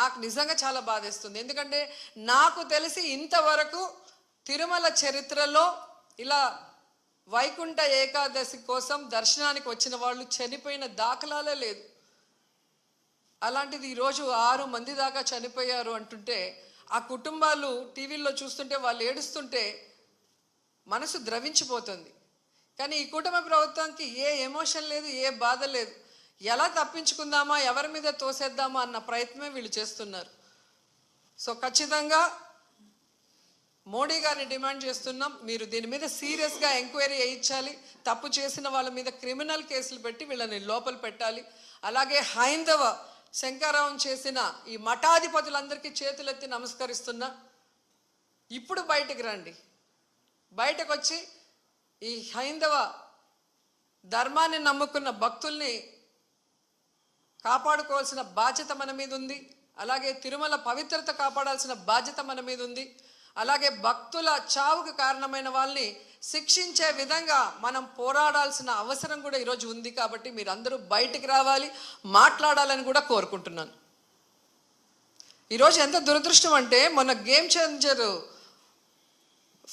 నాకు నిజంగా చాలా బాధేస్తుంది. ఎందుకంటే నాకు తెలిసి ఇంతవరకు తిరుమల చరిత్రలో ఇలా వైకుంఠ ఏకాదశి కోసం దర్శనానికి వచ్చిన వాళ్ళు చనిపోయిన దాఖలాలే లేదు. అలాంటిది ఈరోజు ఆరు మంది దాకా చనిపోయారు అంటుంటే ఆ కుటుంబాలు టీవీల్లో చూస్తుంటే వాళ్ళు ఏడుస్తుంటే మనసు ద్రవించిపోతుంది. కానీ ఈ కుటుంబ ప్రభుత్వానికి ఏ ఎమోషన్ లేదు ఏ బాధ లేదు. ఎలా తప్పించుకుందామా ఎవరి మీద తోసేద్దామా అన్న ప్రయత్నమే వీళ్ళు చేస్తున్నారు. సో ఖచ్చితంగా మోడీ గారిని డిమాండ్ చేస్తున్నాం. మీరు దీని మీద సీరియస్గా ఎంక్వైరీ చేయించాలి. తప్పు చేసిన వాళ్ళ మీద క్రిమినల్ కేసులు పెట్టి వీళ్ళని లోపల పెట్టాలి. అలాగే హైందవ శంకరావం చేసిన ఈ మఠాధిపతులందరికీ చేతులెత్తి నమస్కరిస్తున్నా. ఇప్పుడు బయటికి రండి. బయటకు వచ్చి ఈ హైందవ ధర్మాన్ని నమ్ముకున్న భక్తుల్ని కాపాడుకోవాల్సిన బాధ్యత మన మీద ఉంది. అలాగే తిరుమల పవిత్రత కాపాడాల్సిన బాధ్యత మన మీద ఉంది. అలాగే భక్తుల చావుకు కారణమైన వాళ్ళని శిక్షించే విధంగా మనం పోరాడాల్సిన అవసరం కూడా ఈరోజు ఉంది కాబట్టి మీరందరూ బయటికి రావాలి మాట్లాడాలని కూడా కోరుకుంటున్నాను. ఈరోజు ఎంత దురదృష్టం అంటే మొన్న game changer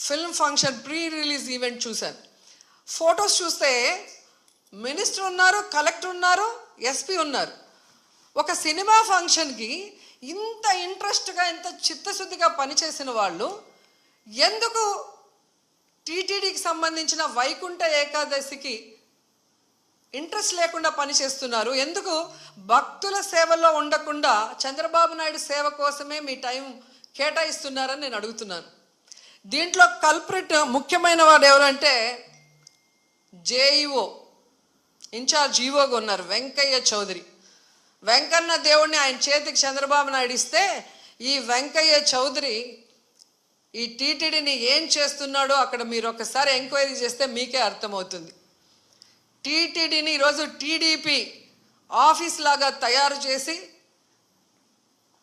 film function pre release event చూశాను. ఫొటోస్ చూస్తే మినిస్టర్ ఉన్నారు కలెక్టర్ ఉన్నారు ఎస్పీ ఉన్నారు. ఒక సినిమా ఫంక్షన్కి ఇంత ఇంట్రెస్ట్గా ఇంత చిత్తశుద్ధిగా పనిచేసిన వాళ్ళు ఎందుకు టీటీడీకి సంబంధించిన వైకుంఠ ఏకాదశికి ఇంట్రెస్ట్ లేకుండా పనిచేస్తున్నారు? ఎందుకు భక్తుల సేవలో ఉండకుండా చంద్రబాబు నాయుడు సేవ కోసమే మీ టైం కేటాయిస్తున్నారని నేను అడుగుతున్నాను. దీంట్లో కల్ప్రిట్ ముఖ్యమైన వాడు ఎవరంటే జేఈఓ ఇన్ఛార్జ్ ఈవోగా ఉన్నారు వెంకయ్య చౌదరి వెంకన్న దేవుడిని ఆయన చేతికి చంద్రబాబు నాయుడు ఇస్తే ఈ వెంకయ్య చౌదరి ఈ టీటీడీని ఏం చేస్తున్నాడో అక్కడ మీరు ఒకసారి ఎంక్వైరీ చేస్తే మీకే అర్థమవుతుంది. టీటీడీని ఈరోజు టీడీపీ ఆఫీస్ లాగా తయారు చేసి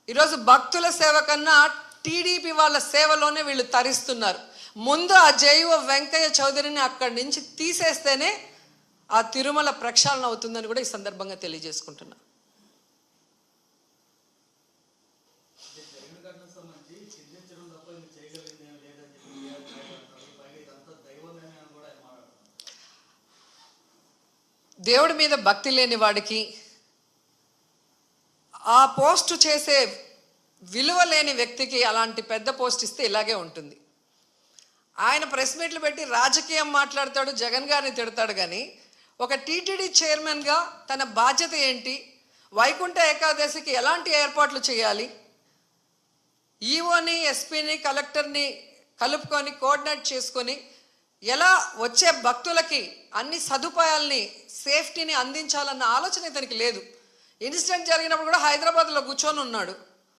ఈరోజు భక్తుల సేవ కన్నా టీడీపీ వాళ్ళ సేవలోనే వీళ్ళు తరిస్తున్నారు. ముందు ఆ జైవ వెంకయ్య చౌదరిని అక్కడి నుంచి తీసేస్తేనే ఆ తిరుమల ప్రక్షాళన అవుతుందని కూడా ఈ సందర్భంగా తెలియజేసుకుంటున్నా. దేవుడి మీద భక్తి లేని వాడికి ఆ పోస్ట్ చేసే విలువ లేని వ్యక్తికి అలాంటి పెద్ద పోస్ట్ ఇస్తే ఇలాగే ఉంటుంది. ఆయన ప్రెస్ మీట్లు పెట్టి రాజకీయం మాట్లాడతాడు జగన్ గారిని తిడతాడు కానీ ఒక టీటీడీ చైర్మన్గా తన బాధ్యత ఏంటి? వైకుంఠ ఏకాదశికి ఎలాంటి ఏర్పాట్లు చేయాలి? ఈఓని ఎస్పీని కలెక్టర్ని కలుపుకొని కోఆర్డినేట్ చేసుకొని ఎలా వచ్చే భక్తులకి అన్ని సదుపాయాల్ని సేఫ్టీని అందించాలన్న ఆలోచన ఇతనికి లేదు. ఇన్సిడెంట్ జరిగినప్పుడు కూడా హైదరాబాద్లో కూర్చొని ఉన్నాడు.